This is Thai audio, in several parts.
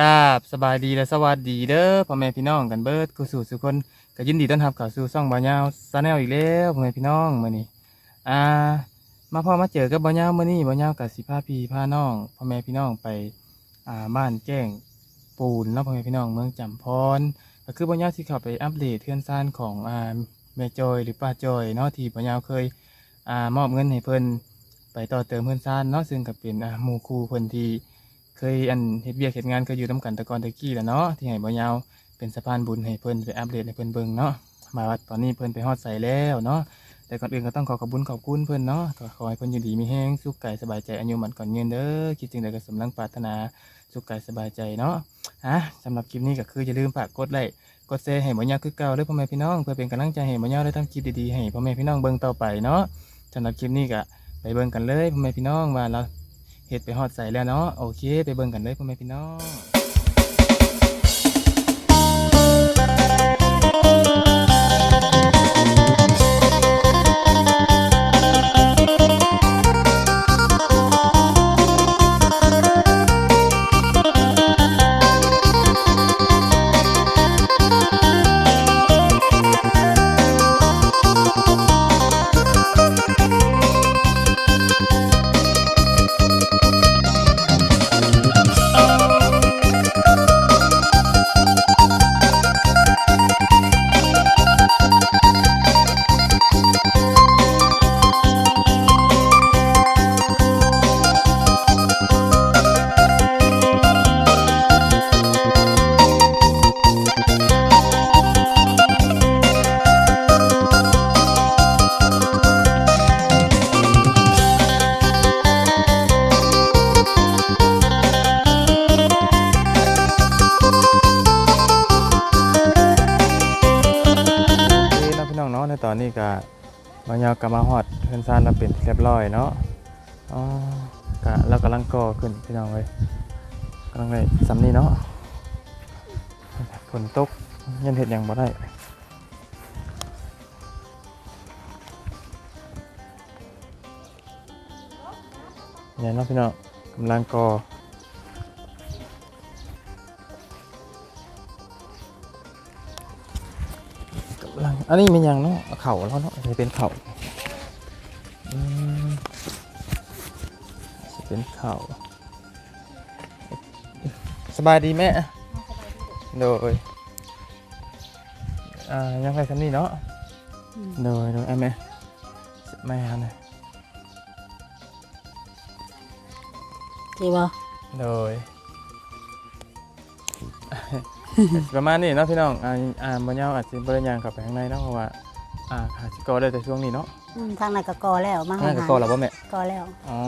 กราบสบายดีและสวัสดีเด้อพ่อแม่พี่น้องกันเบิดกูสู่สุคนก็ยินดีต้อนรับเข้าสู่ช่องบ่าวยาวซาแนลอีกแล้วพ่อแม่พี่น้องมื้อนี้อ่า มาพ่อมาเจอกับบ่าวยาวมื้อนี้บ่าวยาวกับสิพาพี่พาน้องพ่อแม่พี่น้องไปอ่าบ้านแจ้งปูนเนาะพ่อแม่พี่น้องเมืองจำพรก็คือบ่าวยาวสิเข้าไปอัปเดตเทือนซ่านของอ่าแม่จอยหรือป้าจอยเนาะที่บ่าวยาวเคยอ่ามอบเงินให้เพิ่นไปต่อเติมเทือนซ่านเนาะซึ่งก็เป็นอ่าหมู่ครูเพิ่นที่ เคยอันเฮ็ดเวียกเฮ็ดงานเคยอยู่นํกันต่ก่อนตะกี้แหล้วเนาะที่ให้บ่ยาวเป็นสะพานบุญให้เพิ่นไปอัปเดตให้เพิ่นเบิ่งเนาะมาว่าตอนนี้เพิ่นไปฮอดใส่แล้วเนาะแต่ก่อนอื่นก็ต้องขอขอบคุญขอบคุณเพิ่นเนาะก็ขอให้เพิ่นอยู่ดีมีแห้งสุขกายสบายใจอายุมันก่อนเงินเด้อคิดจึงใดก็สมดังปรารถนาสุขกายสบายใจเนาะอะสำหรับคลิปนี้ก็คืออย่าลืมฝากกดไลค์กดแชร์ให้บ่ยาคือเก่าเด้อพ่อแม่พี่น้องเพื่อเป็นกำลังใจให้บ่ยาได้ทำคลิปดีๆให้พ่อแม่พี่น้องเบิ่งต่อไปเนาะสำหรับคลิปนี้ก็ไปเบิ่งกันเลยพ่อแม่พี่น้องว่าเรา เฮ็ดไปหอดใส่แล้วเนาะโอเค ไปเบิ่งกันเลยพ่อแม่พี่น้อง เพื่อนซานเราเป็นที่เรียบร้อยเนาะอ๋อกะเรากำลังก่อขึ้นพี่น้องเลยกำลังเลยสำนี้เนาะฝนตกยันเห็ดยังบ่ได้เนี่ยเนาะพี่น้องกำลังก่อกำลังอันนี้เป็นยังเนาะเข่าแล้วเนาะจะเป็นเข่า เป็นเข่าสบายดีแม่โดยอ่ายังไงสำนี่เนาะโดยโดยไอ้แม่แม่ฮะเนี่ยดีบ่โดยประมาณนี้เนาะพี่น้องอ่าอ่าบรรยาวอาจจะบริยางกลับไปข้างในเนาะเพราะว่า อ่าขาชิโกอได้แต่ช่วงนี้เนาะอืมทางนั้นก็กอแล้วมาน่าจะกอหรอป่ะแม่กอแล้วอ๋อ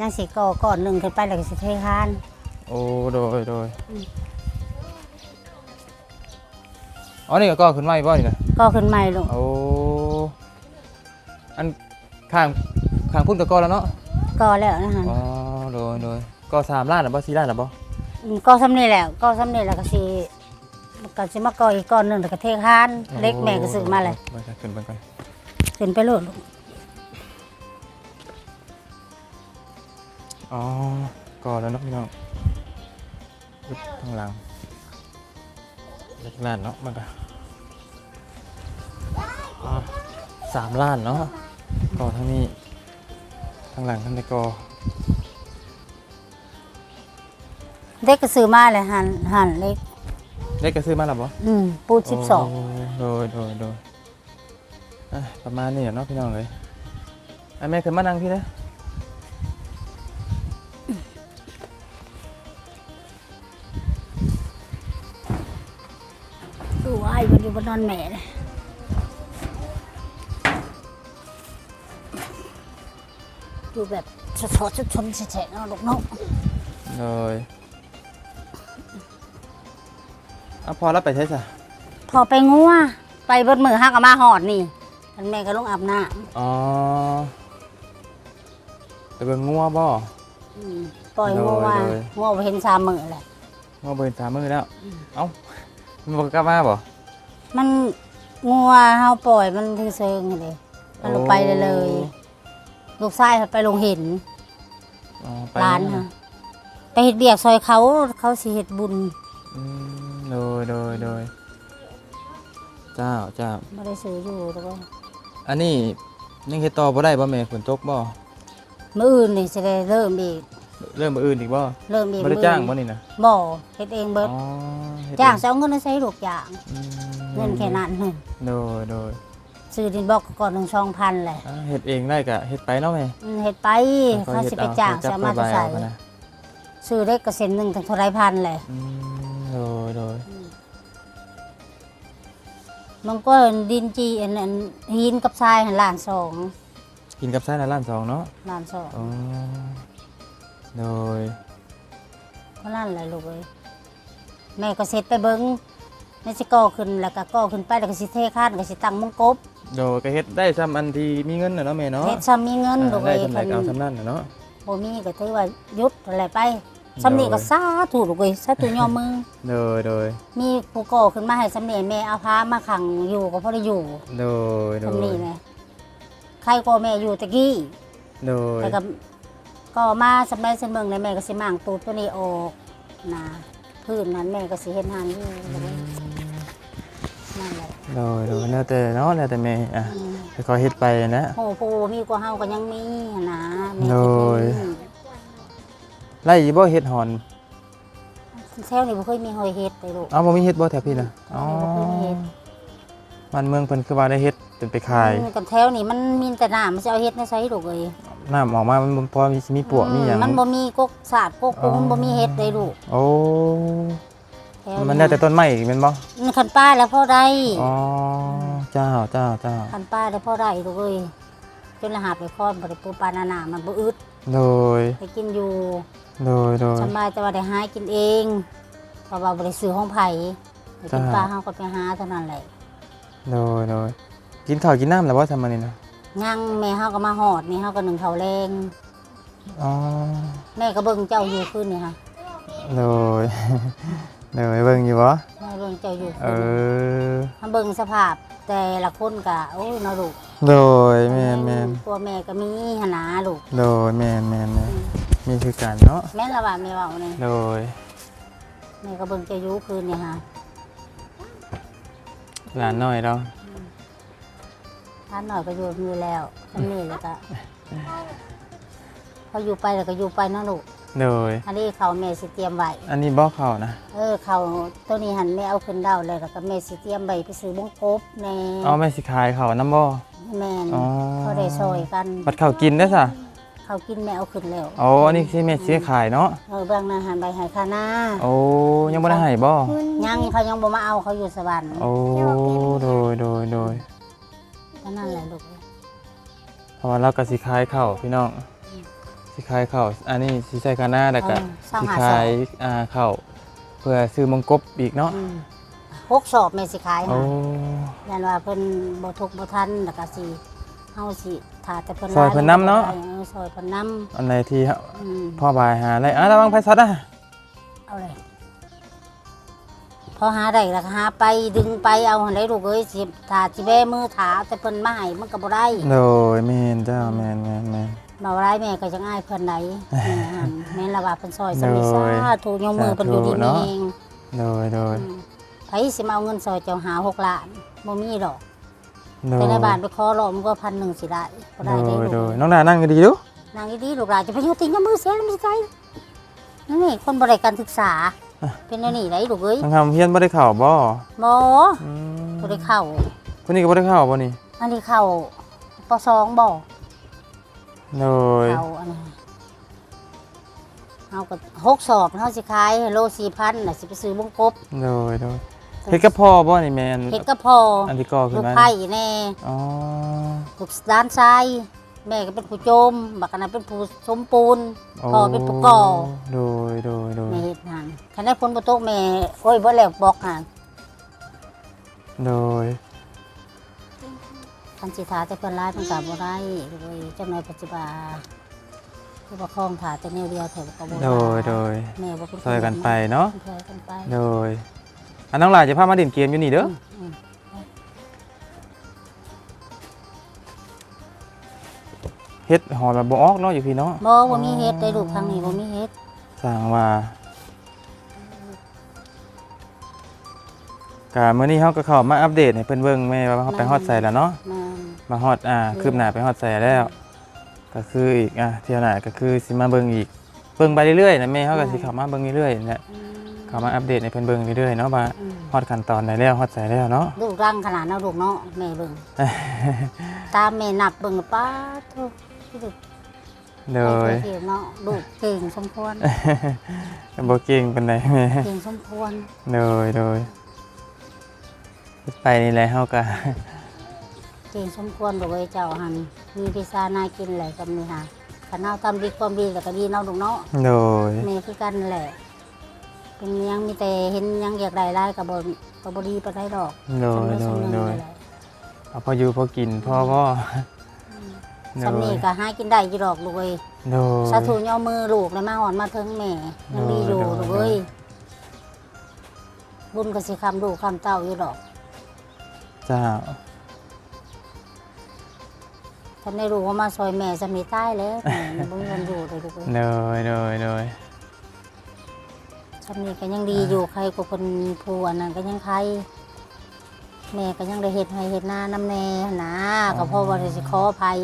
ยังสิกอก่อนหนึ่งขึ้นไปแล้วก็สิเทคาน โอ้โดยโดยอืม อ๋อนี่ก็กอขึ้นมาอีกบ่นี่นะกอขึ้นใหม่ลูกโอ้อันข้างข้างพุ่นกับกอแล้วเนาะกอแล้วนะฮะอ๋อโดยโดยกอสามล้านหรือบ่สี่ล้านหรือบ่มกอสำนี่แล้วกอสำนี่แล้วก็สิ ก็สิมากออีกก้อนหนึ่งแล้วก็เทคานเล็กแม่ก็ซื้อมาเลยไปขึ้นไปก่อนขึ้นไปโลดลูกอ๋อกอแล้วเนาะพี่น้องข้างหลังเล็กล้านเนาะมันก็อ๋อสามล้านเนาะกอทั้งนี้ข้างหลังทั้งในกอเด็กก็ซื้อมาเลยหันหันเล็ก เล็กก็ซื้อมาแล้วบ่อืมปูสิบสองโดยโดยโดยอะประมาณนี้อะเนาะพี่น้องเลยไอ้แม่ขึ้นมานั่งพี่นะดูไอ้มันอยู่บนนอนแม่เลยดูแบบสะๆชนๆแฉะๆเนาะลูกเนาะโด ยอะพอแล้วไปใช้ซะพอไปงัวไปเบนมือห้ากับมาหอดนี่ท่านแม่ก็ลงอาบน้อ๋อไปเบิ่งงัวบ่ำอืมปล่อยงัวโดยโดย งัวไปเห็นสามมือแหละ งัวเบิ่งสามมือแล้ว เอ้ามันบ่กล้ามาบ่ มันงัวเฮาปล่อยมันถึงเซิงเลยมันลงไปเลยเลยลูกชายเขาไปลงเห็นอ๋อไปร้านงัวค่ะไปเฮ็ดเบียกซอยเขาเขาสิเฮ็ดบุญอืม โดยโดยโดยเจ้าเจ้าบ่ได้ซื้ออยู่แต่ว่าอันนี้ยังเฮ็ดต่อบ่ได้บ่แม่ฝนตกบ่มื้ออื่นนี่สิได้เริ่มอีก เริ่มมื้ออื่นอีกบ่เริ่มอีกบ่ได้จ้างบ่นี่นะบ่เฮ็ดเองเบิดอ๋อเฮ็ดจ้างเอสิเอาเงินมาใช้ลูกจ้างอืมเงินแค่นั้นหึโดยโดยซื้อดินบอกก่อนหนึ่งช่องพันแหละอ่าเฮ็ดเองได้ก็เฮ็ดไปเนาะแม่อืมเฮ็ดไปค่อยเขาๆฮ็สิดไปจ้างจับสามารถไปจะใส่เอากันนะซื้อได้กระเซ็นหนึ่งถึงเท่าไรพันแหละอืม โดยโดยมันก็ดินจีอันนั้นหินกับทรายหันล้านสองกินกับไส้ในร้านสองเนาะล้านสองอ๋อโดยก็ล้านเลยลูกเอ้ยแม่ก็เสร็จไปเบิ้งแม่สิก่อขึ้นแล้วก็ก่อขึ้นไปแล้วก็สิเทคานก็สิตั้งมงกบโดยก็เฮ็ดได้ซ้ำอันที่มีเงินน่ะเนาะแม่เนาะเฮ็ดซ้ำมีเงินลูอ่ากได้เอ้ยสำไรคันก็เอาสำนั่นน่ะเนาะ บ่มีก็ถือว่าหยุดอะไรไป ซ้ำนี่ก็สาธุลูกเอ้ยสาธุยอมมือโดยโดยมีผู้ก่อขึ้นมาให้สำเนียแม่เอาพามาขังอยู่ก็พอได้อยู่โดยโดสำนียแม่ใครก็แม่อยู่ตะกี้โดยแต่ก็ก็มาสมัยเสนเมืองในแม่ก็สิมางตูดตัวนี้ออกนะพื้นนั้นแม่ก็สิเห็นหานอยู่นั่นแหละโดยโดยแล้วแต่เนาะแล้วแต่แม่อะอืมค่อยๆเฮ็ดไปนะโอ้โหมีกว่าเฮาก็ยังมีนะแม่โดยคิดดี ไล่บ่เฮ็ดหอนแถวนี้บ่เคยมีหอยเฮ็ดเลยลูกเอ้าบ่มีเฮ็ดบ่แถวพี่น่ะอ๋อบ่เคยมีเฮ็ดบ้านเมืองเพิ่นคือว่าได้เฮ็ดเป็นไปขายอืมกันแถวนี้มันมีแต่น้ำมันจะเอาเฮ็ดในไสลูกเอ้ยน้ำออกมา มันบ่พอมีสิมีปวกมีหยังมันบ่มีกกสาดกกปูอ๋อมันบ่มีเฮ็ดเลยลูกโอ้ถวมันได้แต่ต้นไม้อีกแม่นบ่มันคันป้าแล้วพอได้อ๋อเจ้าเจ้าเจ้าคันป้าแล้วพอได้ลูกเอ้ยจนละหาบไปคอนบ่ได้ปูปลานานามันบ่อึดโดยไปกินอยู่ โดยโดยสำบายแต่ว่าได้หากินเองเพราะว่าบ่ได้ซื้อห้องไผไปกินจ้าปลาเฮาก็ไปหาเท่านั้นแหละโดยโดยกินข้าวกินน้ำแล้วบ่ทำมานี่นะย่างแม่เฮาก็มาหอดนี่เฮาก็นึ่งข้าวแรงอ๋อแม่ก็เบิ่งเจ้าอยู่คืนนี่ค่ะโดย โดยเบิ่งอยู่บ่แม่เบิ่งเจ้าอยู่เอคืนนี้อถ้าเบิ่งสภาพแต่ละคนก็โอ้ยเนาะลูกโดยแม่นแม่นตัวแม่ก็มีหั่นนะลูกโดยแม่นแม่นแม่นมีคือกันเนาะแม่นละว่าแม่เว้านี่โดยแม่ก็เบิ่งเจ้าอยู่คืนนี่ค่ะหลานน้อยเราท่านหน่อยก็อยู่มีแล้วท่านนี่แล้วก็พออยู่ไปแล้วก็อยู่ไปเนาะลูก โดย อันนี้เขาวแม่สิเตรียมไว้ อันนี้บ่เข้านะ เออเขาตัวนี้หันแม่เอาขึ้นเดาเลยแล้วก็แม่สิเตรียมใบไปซื้อบงกบแน่เอาแม่สิขายข้าวน้ำบ่ แม่นอ๋อ เขาได้ซอยกันบัดข้าวกินได้อซะเขากินแม่เอาขึ้นแล้วโอ้อันนี้สิแม่สิขายเนาะ เออเบื้องหน้าหันใบใหายคาหน้าโอ้ยังบ่ได้ให้บ่ ยังเขายังบ่มาเอาเขาอยู่สวรรค์โอ้โดยโดยโดยก็นั่นแหละลูกเพราะว่าเราก็สิขายข้าวพี่น้อง สิขายข้าวอันนี้สิใส่คาหน้าแล้วก็เออเศร้าสิหาขาสอยอ่าข้าวเพื่อซื้อมังกบอีกเนาะอืมหกสอบแม่สิขายโอ้ค่ะยันว่าเพิ่นบ่ทุกข์บ่ทันแล้วก็สิเฮาสิถ้าแต่เพิ่นซอยเพิ่นน้ำเนาะเออซอยเพิ่นน้อันไหนที่ำอืมพ่อบายหาอะไรอะระวังไฟซัดอะเอาเลยพอหาได้แล้วก็หาไปดึงไปเอาหันได้ลูกเอ้ยสิถ้าสิแบมือถาแต่เพิ่นมาให้มันก็บ่ได้ โดยแม่นเจ้าแม่นแม่นแม่น มาบ่ได้แม่ก็จะง่ายเพิ่นไหนแม่หั่นแม่นละว่าเพิ่นซอยสมิโดซายถูกยกมือเพิ่นอยู่ดีสาธุเนาะเองโดยโดยอืมไผสิมาเอาเงินซอยเจ้าหา6ล้านบ่มีดอกโดไปยในบ้านไปขอรอมันก็พันหนึ่งสิได้บ่ได้โดได้ยลูโดยกน้องดานั่งก็ดีดูนางดีๆลูกหลานจะไปอยู่ติงกับมือเสียแล้วมันสิไสนั่นนี่คนบ่ได้การศึกษา เป็นแนวนี้ได้ลูกเอ้ยทางคำเฮียนบ่ได้เข้าบ่หมออืมบ่ได้เข้าคนนี้ก็บ่ได้เข้าบ่นี่ อันนี้เข้าปสองบ่ โดยเข้าอันนี้เฮาก็หกสอบเฮาสิขายโล4,000น่ะสิไปซื้อบงกบโดยโดยเฮ็ดกับพ่อบ่นี่แม่นเฮ็ดก็พออันที่ก่อขึ้ลูนกมาไผ่แน่อ๋อลูกด้านซ้ายแม่ก็เป็นผู้โจมบักอันนั้นเป็นผู้สมปูนพ่อเป็นผู้ก่อโดยโดยโดยแม่เฮ็ดหันคันได้ฝนบ่ตกแม่โอ้ยบ่แล้วบอกหันโดย คันสิทาแต่เพิ่นร้ายเพิ่นก็บ่ได้เลยจังได๋ปัจจุบันคือบ่คล้องถาแต่แนวเดียวแถวก็บ่โดยโดยแม่บ่เป็นซอยกันไปเนาะซอยกันไปโดยอันน้องหลายจะพามาเด่นเกมอยู่นี่เด้ออืมเฮ็ดหอมแบบบ่ออกเนาะอยู่พี่เนาะบ่บ่มีเฮ็ดได้ลูกทางนี้บ่มีเฮ็ดสร้างว่า กะมื้อนี้เฮาก็เข้ามาอัปเดตให้เพิ่นเบิ่งแม่ว่าเฮาไปฮอดใส่แล้วเนาะแม่นมาฮอดอ่าคืบหน้าไปฮอดใส่แล้ว ก็คืออีกอะเที่ยวหน้าก็คือสิมาเบิ่งอีกเบิ่งไปเรื่อยๆนะแม่เฮาก็สิเข้ามาเบิ่งเรื่อยๆนั่นแหละอืมเข้ามาอัปเดตให้เพิ่นเบิ่งเรื่อยๆเนาะว่าอืมฮอดขั้นตอนไหนแล้วฮอดใส่แล้วเนาะลูกรังขนาดเนาะลูกเนาะแม่เบิ่งตามแม่นับเบิ่งป้าโทพี่ดึกโดยเก่งเนาะลูกเก่งสมควรบ่เก่งปานใดแม่เก่งสมควรโดยโดย ไปนี่แหละเฮาก็เก่งสมควรลูกเอ้ยเจ้าหันมีพิซาน่ากินแหละกับนี่ค่ะขันเอาทำดีความดีแต่ก็ดีเนาะลูกเนาะโดยแม่คือกันนั่นแหละ เป็นหยังมีแต่เห็นหยังอยากได้ได้กับบกับบดีไปได้ดอกโดยสำโดเร็จสำเร็จยโดยนั่นแหละเอาพออยู่พอกินพอบ่โดสำนียก็หากินได้อยู่ดอกลูกเอ้ยโดยสาธุย่อมือลูกเลยมาหอนมาถึงแม่ยังดีอยู่โดยลูกเอ้ยบุญก็สิคำลูกคำเต้าอยู่ดอก เจ้าท่านได้รู้ว่ามาซอยแม่สำนีใต้แล้วแม่ยังบ่มีเงินอยู่เลยลูกเอ้ยโดยโดยโดยสำนีก็ยังดีอยู่ใครก็คนผู้อันนั้นก็ยังใครแม่ก็ยังได้เฮ็ดให้เฮ็ดหน้าน้ำแน่นะก็เพราะว่าได้สิขออภัย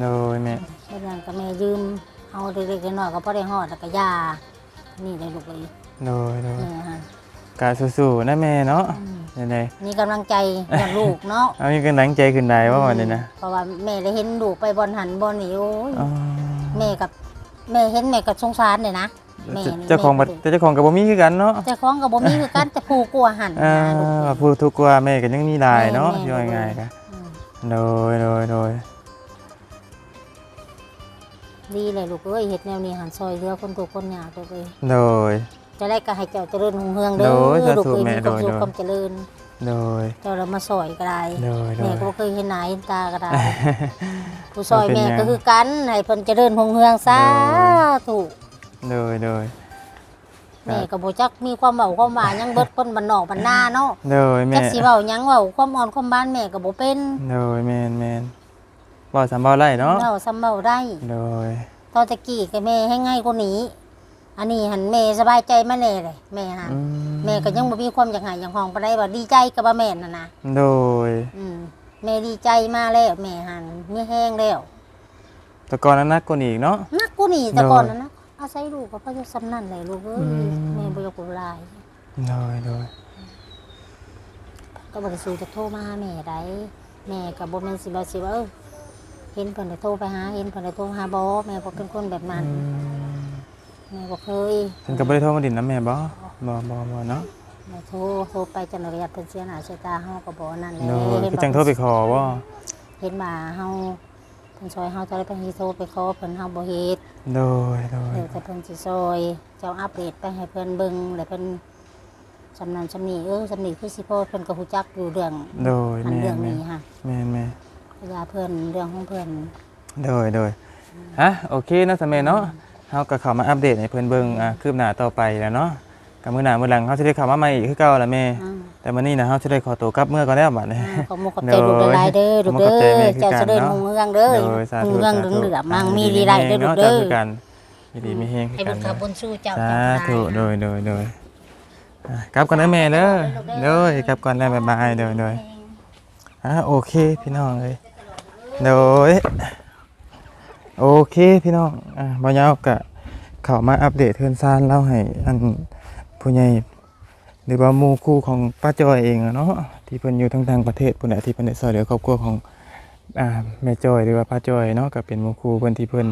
โดยแม่เฮ็ดหยังก็แม่ยืมเอาเล็กๆน้อยๆก็พอได้ฮอดแล้วก็ยานี่เลยลูกเอ้ยโดยโดยแม่ฮะ กาสู้ๆนะแม่เนาะ อืม ยังไงมีกำลังใจอย่างลูกเนาะเอามีกำลังใจขึ้นได้ว่าวันนี้นะเพราะว่าแม่ได้เห็นลูกไปบอลหันบอลนี่โอ้ยอ๋อแม่กับแม่เห็นแม่กับสงสารเลยนะแม่นี่เจ้าของบัดแม่เจ้าของกับบ่มีคือกันเนาะแต่ของกับบ่มีคือกันแต่ผู้กลัวหันอ่านะลูกว่าผู้ทุกข์กว่าแม่ก็ยังมีหลายเนาะแม่อยู่ง่ายๆกะอืมโดยโดยโดยดีเลยลูกเอ้ยเฮ็ดแนวนี้หันซอยเรือคนตัวคนยากลูกเอ้ยโดย จะได้ก็ให้เจ้าเจริญรุ่งเรืองเด้โดอยสาธุลูกเอ้ยแม่มีความสุขโดย ความเจริญ โดย เจ้าเรามาซอยก็ได้โดยโดแม่ยก็บ่เคยเห็นหน้าเห็นตาก็ได้ผู้ซอยเป็นแม่หยังก็คือกันให้เพิ่นเจริญรุ่งเรืองสาธุโดยโดยแม่ก็บ่จักมีความเว้าความหวาหยังเบิดคนบ้านนอกบ้านนาเนาะโดยแม่จักสิเว้าหยังเว้าความอ่อนความบ้านแม่ก็บ่เป็นโดยแม่นแม่นบ่สำบ่ไร่เนาะเว้าซ้ำเว้าได้ โดย ตอนตะกี้ก็แม่ให้ง่ายกว่านี้ อันนี้หันแม่สบายใจมาแน่เลยแม่หันอืแม่ก็ยังบ่มีความอยากให้อยากห้องปานใดว่าดีใจกับว่าแม่นน่ะนะโดย อืมแม่ดีใจมาแล้วแม่หันมีแห้งแล้วแต่ก่อนนั้นนักกว่านี้อีกเนาะ นักกูนี่แต่โดยก่อนนั้นนะอาศัยลูกก็พระเจ้าสำนั่นเลยลูกเอ้ยอืม แม่บ่อยากกุลายโดยโดยก็บ่ได้สู้จะโทรมาหาแม่ได้แม่ก็บ่แม่นสิว่าสิว่าเออเห็นเพิ่นได้โทรไปหาเห็นเพิ่นได้โทรหาบ่แม่บ่เป็นคนแบบนั้น แม่บ่เคยเพิ่นก็บ่ได้โทรมาดินนํแม่บ่บ่บ่บ่เนาะแม่โทรโทรไปจันระยะเพิ่นเสียหน้าเสียตาเฮาก็บ่นั่นแหละโดยเห็นคือว่าจังโทรไปขอบ่เห็นว่าเฮาเพิ่นซอยเฮาจะได้ไปเฮ็ดโทรไปขอเพิ่นเฮาบ่เฮ็ดโดยโดยเดี๋ยวแต่เพิ่นสิซอยเจ้าอัปเดตไปให้เพิ่นเบิ่งแล้วเพิ่นสำนันสำนีเออสำนีคือสิพ่อเพิ่นก็ฮู้จักอยู่เรื่องโดยอันแม่เรื่องแม่นี้ค่ะแม่แม่เวลาเพิ่นเรื่องของเพิ่นโดยโดยฮะโอเคเนาะสมัยเนาะ เฮาก็เข้ามาอัปเดตให้เพิ่นเบิ่งอ่าคืบหน้าต่อไปแล้วเนาะก็มื้อหน้ามื้อหลังเฮาสิได้เข้ามาใหม่อีกคือเก่าล่ะแม่อ่าแต่มื้อนี้นะเฮาสิได้ขอตัวกลับเมื่อก่อนแล้วบัดนี้ อ่าขอบคุณขอบใจลูกหลายๆเด้อลูกขอบเด้ใจแม่อคือเจ้ากันเจริญเนาะรุ่งเรืองเด้อโดยสาธุรุ่งเรืองสาธุเหลืองๆมั่งมีดีลีไรเด้อลูกเด้อคือกันดีๆมีเฮงคืให้อกับุนญขับบุญสู้เจ้าสาจังธุได้โดยโดยโดยอะกลับก่อนนะแม่เด้อโดยกลับก่อนแล้วบ๊ายบายโดยโดยอะโอเคพี่น้องเอ้ยโดย โอเคพี่น้องอะบ่ยาวก็เข้ามาอัปเดตเทือนซานเล่าให้อันผู้ใหญ่หรือว่ามูคู่ของป้าจอยเองเนาะที่เพิ่นอยู่ทั้งทางประเทศพุ่นน่ะที่เพิ่นได้ช่วยเหลือครอบครัวของอ่าแม่จอยหรือว่าป้าจอยเนาะก็เป็นมูคู่เพิ่นที่เพิ่น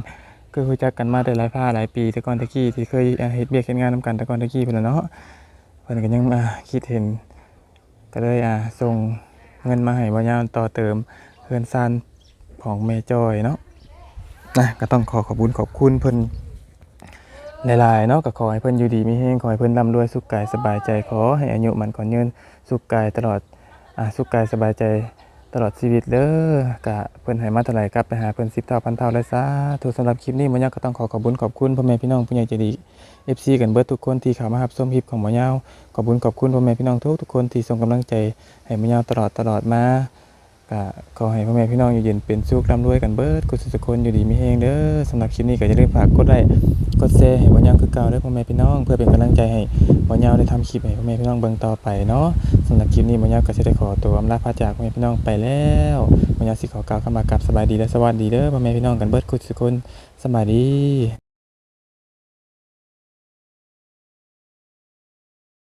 ก็รู้จักกันมาได้หลายผ้าหลายปีแต่ก่อนตะกี้ที่เคยเฮ็ดเบียกเฮ็ดงานนํกันแต่ก่อนตะกี้เพิ่นน่ะเนาะเพิ่นก็ยังมาคิดเห็นก็เลยอ่าส่งเงินมาให้บ่ยาวต่อเติมเฮือนซานของแม่จอยเนาะ นะก็ต้องขอขอบคุณขอบคุณเพิ่นหลายๆเนาะก็ขอให้เพิ่นอยู่ดีมีแฮงขอให้เพิ่นร่ำรวยสุขกายสบายใจขอให้อายุมันขอนยืนสุขกายตลอดอ่าสุขกายสบายใจตลอดชีวิตเด้อกะเพิ่นให้มาเท่าไหร่กลับไปหาเพิ่น10เท่าพันเท่าเลยซะถูกสำหรับคลิปนี้หมอยาวก็ต้องขอขอบคุณขอบคุณพ่อแม่พี่น้องผู้ใหญ่ใจดี FC กันเบิดทุกคนที่เข้ามารับชมคลิปของหมอยาวขอบคุณขอบคุณพ่อแม่พี่น้องทุกทุกคนที่ส่งกำลังใจให้หมอยาวตลอดตลอดมา ก็ขอให้พ่อแม่พี่น้องอยู่เย็นเป็นสุขร่ำรวยกันเบิดกุศลคนอยู่ดีมีแฮงเด้อสำหรับคลิปนี้ก็อย่าลืมฝากกดไลค์กดแชร์ให้บ่ยาวคือเก่าเด้อพ่อแม่พี่น้อง เพื่อเป็นกำลังใจให้บ่ยาวได้ทำคลิปให้พ่อแม่พี่น้องเบิ่งต่อไปเนาะสำหรับคลิปนี้บ่ยาวก็สิได้ขอตัวอำลาพาจากพ่อแม่พี่น้องไปแล้วบ่ยาวสิขอกล่าวคำลากับสบายดีและสวัสดีเด้อพ่อแม่พี่น้องกันเบิดกุศลคนสบายดี